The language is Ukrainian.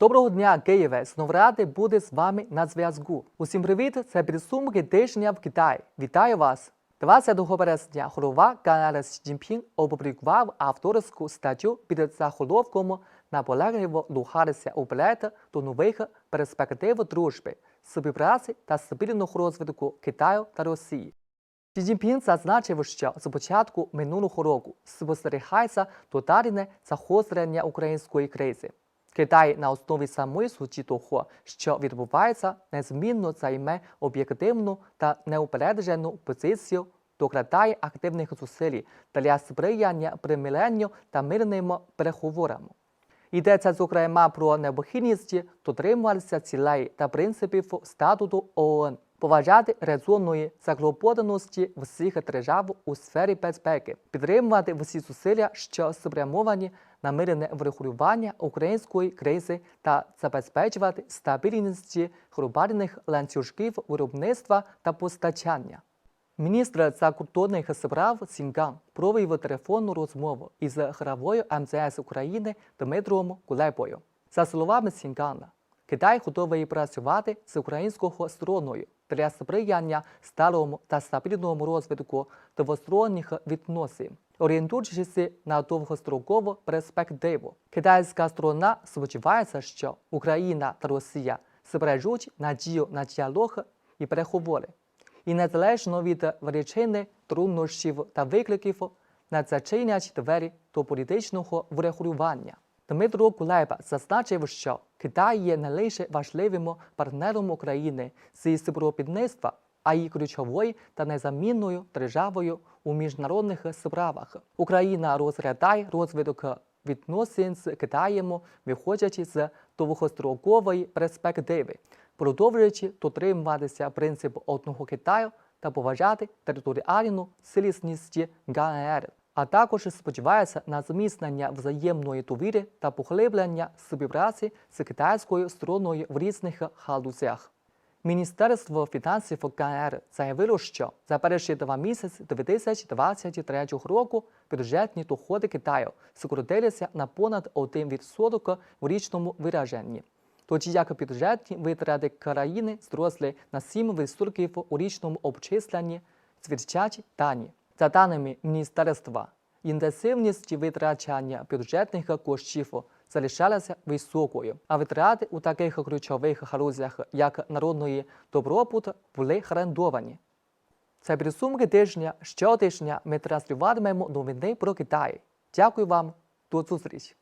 Доброго дня, Києве! Знов радий бути з вами на зв'язку. Усім привіт! Це підсумки тижня в Китаї. Вітаю вас! 20 березня голова Сі Цзіньпін опублікував авторську статтю під заголовком наполегливо рухатися уперед до нових перспектив дружби, співпраці та спільного розвитку Китаю та Росії. Сі Цзіньпін зазначив, що з початку минулого року спостерігається тотальне загострення української кризи. Китай на основі самої суті того, що відбувається, незмінно займе об'єктивну та неупереджену позицію, докладає активних зусиль для сприяння примиренню та мирним переговорам. Йдеться, зокрема, про необхідність дотримуватися цілей та принципів статуту ООН, поважати резонної заклопотаності всіх держав у сфері безпеки, підтримувати всі зусилля, що спрямовані на мирне врегулювання української кризи та забезпечувати стабільність глобальних ланцюжків виробництва та постачання. Міністр закордонних справ Сінган провів телефонну розмову із главою МЗС України Дмитром Кулебою. За словами Сінгана, Китай готовий працювати з українською стороною для сприяння сталому та стабільному розвитку двосторонніх відносин, орієнтуючись на довгострокову перспективу. Китайська сторона сподівається, що Україна та Росія збережуть надію на діалог і переговори і незалежно від величини труднощів та викликів не двері до політичного врегулювання. Дмитро Кулеба зазначив, що Китай є не лише важливим партнером України зі співробітництва, а й ключовою та незамінною державою у міжнародних справах. Україна розглядає розвиток відносин з Китаєм, виходячи з довгострокової перспективи, продовжуючи дотримуватися принципу одного Китаю та поважати територіальну цілісність КНР, а також сподівається на зміцнення взаємної довіри та поглиблення співпраці з китайською стороною в різних галузях. Міністерство фінансів КНР заявило, що за перші два місяці 2023 року бюджетні доходи Китаю скоротилися на понад 1% в річному вираженні. Тоді як бюджетні витрати країни зросли на 7% у річному обчисленні, свідчать дані. За даними міністерства, інтенсивність витрачання бюджетних коштів залишалася високою, а витрати у таких ключових галузях, як народної добробут, були гарантовані. Це підсумки тижня. Щотижня ми транслюватимемо новини про Китай. Дякую вам, до зустрічі!